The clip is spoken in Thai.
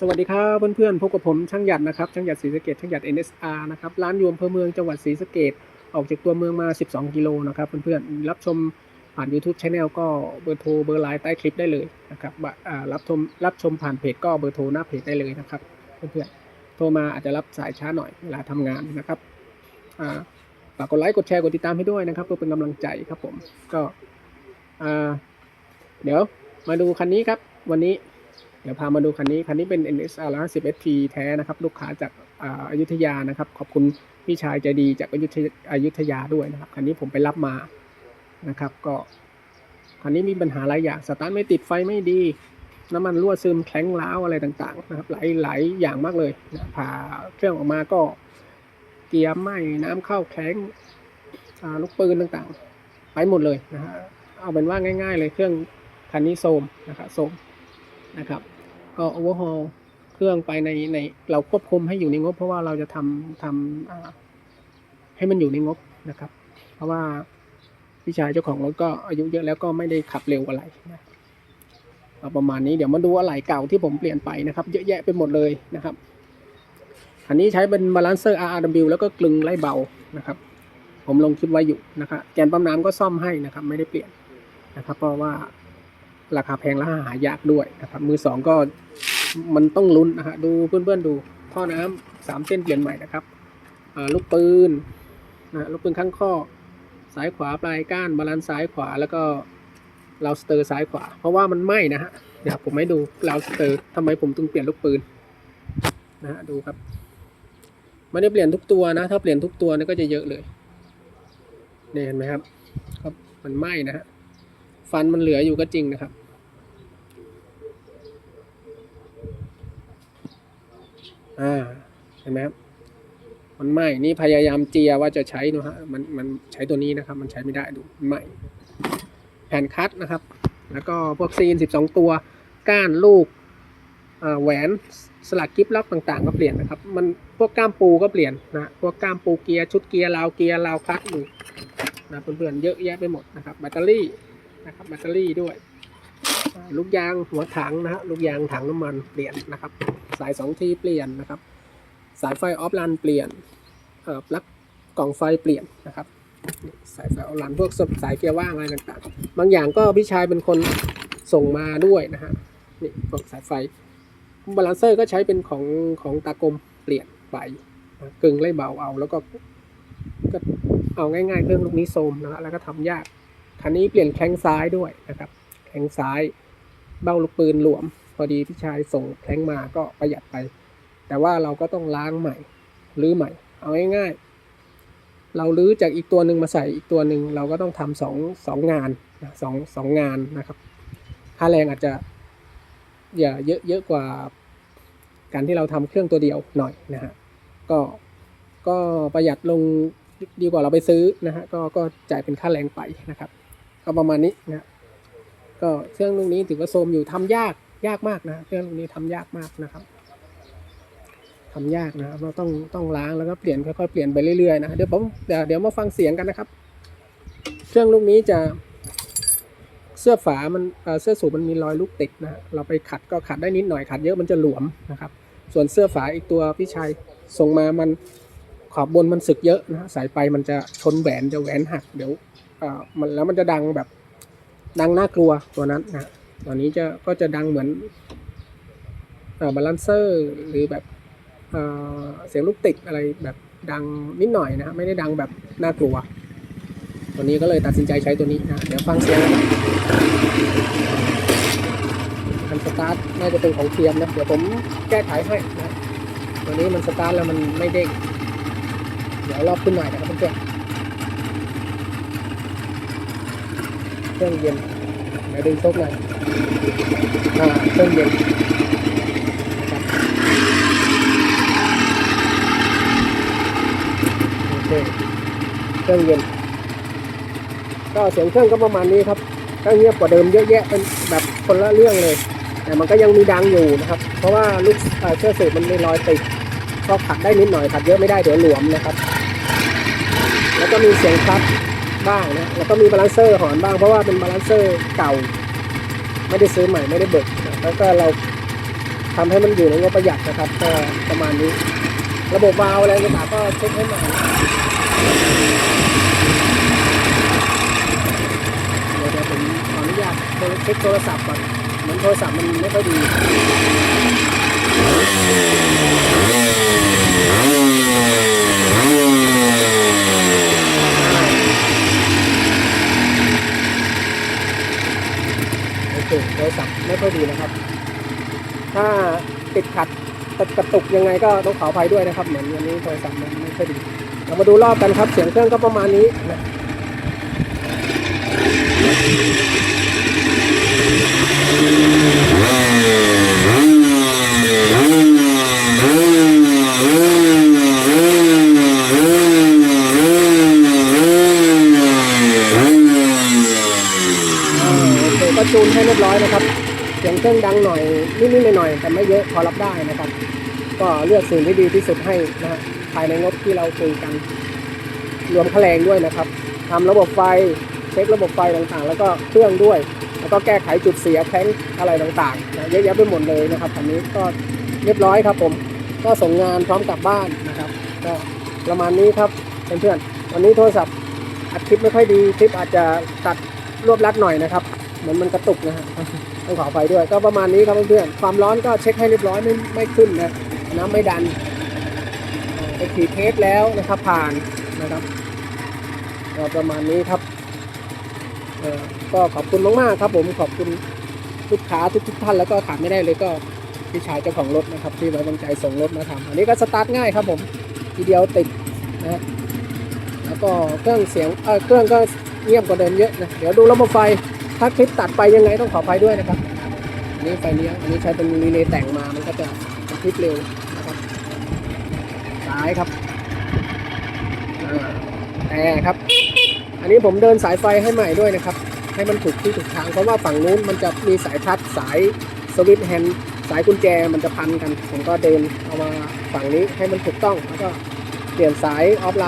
สวัสดีครับเพื่อนๆพบกับผมช่างหยัดนะครับช่างหยัดศรีสะเกดช่างหยัด NSR นะครับร้านอยู่อำเภอเมืองจังหวัดศรีสะเกดออกจากตัวเมืองมา 12 กิโลนะครับเพื่อนๆรับชมผ่าน YouTube Channel ก็เบอร์โทรเบอร์ไลน์ใต้คลิปได้เลยนะครับรับชมรับชมผ่านเพจก็เบอร์โทรหน้าเพจได้เลยนะครับเพื่อนๆโทรมาอาจจะรับสายช้าหน่อยเวลาทำงานนะครับฝากกดไลค์กดแชร์กดติดตามให้ด้วยนะครับเพื่อเป็นกำลังใจครับผมก็เดี๋ยวมาดูคันนี้ครับวันนี้ ดี๋ยวพามาดูคันนี้ คันนี้เป็น NSR 150 SP แท้นะครับ ลูกค้าจากอายุธยานะครับ ขอบคุณพี่ชายใจดีจากอยุธยอยุธยาด้วยนะครับ คันนี้ผมไปรับมานะครับ ก็คันนี้มีปัญหาหลายอย่าง สตาร์ทไม่ติดไฟไม่ดี น้ำมันรั่วซึมแข็งร้าวอะไรต่างๆนะครับ หลายหลายอย่างมากเลยนะผ่าเครื่องออกมาก็เกียร์ไหมน้ำเข้าแข็งลูกปืนต่างๆ ไปหมดเลยนะฮะเอาเป็นว่าง่าย ๆ เลยเครื่องคันนี้โซมนะครับโซมนะครับ ก็โอเวอร์ฮอลเครื่องไปในในเราควบคุมให้อยู่ในงบ เพราะว่าเราจะทำทำให้มันอยู่ในงบนะครับ เพราะว่าพี่ชายเจ้าของรถก็อายุเยอะแล้วก็ไม่ได้ขับเร็วอะไรนะเอาประมาณนี้เดี๋ยวมาดูอะไหล่เก่าที่ผมเปลี่ยนไปนะครับ เยอะแยะไปหมดเลยนะครับ อันนี้ใช้เป็นบาลานเซอร์ RRW แล้วก็กลึงไล่เบานะครับ ผมลงคลิปไว้อยู่นะครับแกนปั๊มน้ำก็ซ่อมให้นะครับ ไม่ได้เปลี่ยนนะครับ เพราะว่า ราคาแพงและหายากด้วยนะครับ มือสองก็มันต้องลุ้นนะฮะดูเพื่อนๆดูท่อน้ำสามเส้นเปลี่ยนใหม่นะครับลูกปืนนะลูกปืนข้างข้อซ้ายขวาปลายก้านบาลานซ์ซ้ายขวาแล้วก็เราสเตอร์ซ้ายขวา เพราะว่ามันไหม้นะฮะเดี๋ยวผมให้ดูเราสเตอร์ทำไมผมถึงเปลี่ยนลูกปืนนะฮะดูครับไม่ได้เปลี่ยนทุกตัวนะ ถ้าเปลี่ยนทุกตัวนี่ก็จะเยอะเลยเนี่ยเห็นไหมครับครับมันไหม้นะฮะ ฟันมันเหลืออยู่ก็จริงนะครับ อ่าเห็นไหมครับมันไหม้นี่พยายามเจียว่าจะใช้นะฮะมันมันใช้ตัวนี้นะครับ มันใช้ไม่ได้ดูไหม้แผ่นคัตนะครับ แล้วก็พวกซีนสิบสองตัวก้านลูกอ่าแหวนสลักกิฟล็อกต่างๆ ก็เปลี่ยนนะครับ มันพวกก้ามปูก็เปลี่ยนนะพวกก้ามปูเกียร์ชุดเกียร์ราวเกียร์ราวคลัตช์ดูนะเพื่อนๆเยอะแยะไปหมดนะครับแบตเตอรี่ นะครับแบตเตอรี่ด้วย ลูกยางหัวถังนะฮะลูกยางถังน้ำมันเปลี่ยนนะครับ สายสองทีเปลี่ยนนะครับ สายไฟออฟลันเปลี่ยนเอ่อปลั๊กกล่องไฟเปลี่ยนนะครับสายไฟออฟลันพวกสายเกียร์ว่างอะไรต่างๆ บางอย่างก็พี่ชายเป็นคนส่งมาด้วยนะฮะนี่พวกสายไฟบาลานเซอร์ก็ใช้เป็นของของตากลมเปลี่ยนไปกึ่งไล่เบาเอาแล้วก็ก็เอาง่ายๆเครื่องลูกนี้โซมนะฮะแล้วก็ทำยาก คันนี้เปลี่ยนแข้งซ้ายด้วยนะครับแข้งซ้ายเบ้าลูกปืนหลวม พอดีพี่ชายส่งแข้งมาก็ประหยัดไป แต่ว่าเราก็ต้องล้างใหม่รื้อใหม่ เอาง่ายๆ เราลื้อจากอีกตัวหนึ่งมาใส่อีกตัวหนึ่งเราก็ต้องทำสองสองงานนะสองสองงานนะครับค่าแรงอาจจะอย่าเยอะเยอะกว่าการที่เราทำเครื่องตัวเดียวหน่อยนะฮะก็ก็ประหยัดลงดีกว่าเราไปซื้อนะฮะก็ก็จ่ายเป็นค่าแรงไปนะครับ ก็ประมาณนี้นะก็เครื่องลูกนี้ถือว่าโซมอยู่ทำยากยากมากนะเครื่องลูกนี้ทำยากมากนะครับทำยากนะครับ เราต้องต้องล้างแล้วก็เปลี่ยนค่อยๆเปลี่ยนไปเรื่อยๆนะเดี๋ยวผมเดี๋ยวเดี๋ยวมาฟังเสียงกันนะครับ เครื่องลูกนี้จะเสื้อฝามันเสื้อสูบมันมีรอยลูกติดนะเราไปขัดก็ขัดได้นิดหน่อยขัดเยอะมันจะหลวมนะครับ ส่วนเสื้อฝาอีกตัวพี่ชายส่งมามันขอบบนมันสึกเยอะนะสายไฟมันจะชนแหวนจะแหวนหักเดี๋ยว อ่ามันแล้วมันจะดังแบบ ดังน่ากลัวตัวนั้นนะตัวนี้จะก็จะดังเหมือนอ่าบาลานเซอร์หรือแบบอ่าเสียงลูกติดอะไรแบบดังนิดหน่อยนะ ไม่ได้ดังแบบน่ากลัว ตัวนี้ก็เลยตัดสินใจใช้ตัวนี้นะ เดี๋ยวฟังเสียงนะครับคันสตาร์ทน่าจะเป็นของเทียมนะ เดี๋ยวผมแก้ไขให้นะ ตัวนี้มันสตาร์ทแล้วมันไม่เด้ง เดี๋ยวรอบขึ้นหน่อยนะครับเพื่อน เครื่องเย็นเดี๋ยวดึงโชคหน่อยอ่าเครื่องเย็นโอเคเครื่องเย็น ก็เสียงเครื่องก็ประมาณนี้ครับก็เงียบกว่าเดิมเยอะแยะเป็นแบบคนละเรื่องเลย แต่มันก็ยังมีดังอยู่นะครับ เพราะว่าลูกเอ่อเชือกสูบมันมีรอยติดก็ขัดได้นิดหน่อยขัดเยอะไม่ได้เดี๋ยวหลวมนะครับ แล้วก็มีเสียงคลัตช์ บ้างนะแล้วก็มีบาลานเซอร์หอนบ้างเพราะว่าเป็นบาลานเซอร์เก่า ไม่ได้ซื้อใหม่ไม่ได้เบิกนะแล้วก็เราทำให้มันอยู่ในงบประหยัดนะครับก็ประมาณนี้ ระบบวาล์วอะไรต่างก็เช็คให้ใหม่เดี๋ยเดี๋ยวผมขออนุญาตเช็คโทรศัพท์ก่อนเหมือนโทรศัพท์มันไม่ค่อยดี โอเคโทรศัพท์ไม่ค่อยดีนะครับ ถ้า ติดขัดติดกระตุกยังไงก็ต้องขออภัยด้วยนะครับเหมือนวันนี้โทรศัพท์มันไม่ค่อยดีเรามาดูรอบกันครับ เสียงเครื่องก็ประมาณนี้นะอืมโอเคก็จูนให้เรียบร้อยนะครับ เสียงเครื่อง ดังหน่อยนิดๆหน่อยๆแต่ไม่เยอะพอรับได้นะครับ ก็เลือกสิ่งที่ดีที่สุดให้นะฮะภายในงบที่เราคุยกัน รวมค่าแรงด้วยนะครับทำระบบไฟเช็คระบบไฟต่างๆ แล้วก็เครื่องด้วย แล้วก็แก้ไขจุดเสียแท้งอะไรต่างๆนะเยอะแยะไปหมดเลยนะครับคันนี้ก็เรียบร้อยครับผมก็ส่งงานพร้อมกลับบ้านนะครับ ก็ประมาณนี้ครับเพื่อนๆวันนี้โทรศัพท์อัดคลิปไม่ค่อยดีคลิปอาจจะตัดรวบลัดหน่อยนะครับ เหมือนมันกระตุกนะฮะ ต้องขออภัยด้วย ก็ประมาณนี้ครับเพื่อนๆความร้อนก็เช็คให้เรียบร้อยไม่ไม่ขึ้นนะน้ำไม่ดันไปขี่เทสแล้วนะครับผ่านนะครับก็ประมาณนี้ครับก็ขอบคุณมากๆครับ ผมขอบคุณลูกค้าทุกทุกๆท่านแล้วก็ขาดไม่ได้เลยก็พี่ชายเจ้าของรถนะครับ ที่ไว้วางใจส่งรถมาทำอันนี้ก็สตาร์ทง่ายครับผมทีเดียวติดนะแล้วก็เครื่องเสียงเเครื่องก็เงียบกว่าเดิมเยอะนะเดี๋ยวดูระบบไฟ ถ้าคลิปตัดไปยังไงต้องขออภัยด้วยนะครับอันนี้ไฟเลี้ยงอันนี้ใช้เป็นรีเลย์แต่งมามันก็จะกระพริบเร็วนะครับสายครับอ่าแต่ครับ อันนี้ผมเดินสายไฟให้ใหม่ด้วยนะครับ ให้มันถูกที่ถูกทางเพราะว่าฝั่งนู้นมันจะมีสายพัดสายสวิตช์แฮนด์สายกุญแจมันจะพันกัน ผมก็เดินเอามาฝั่งนี้ให้มันถูกต้องแล้วก็เปลี่ยนสายออฟไลน์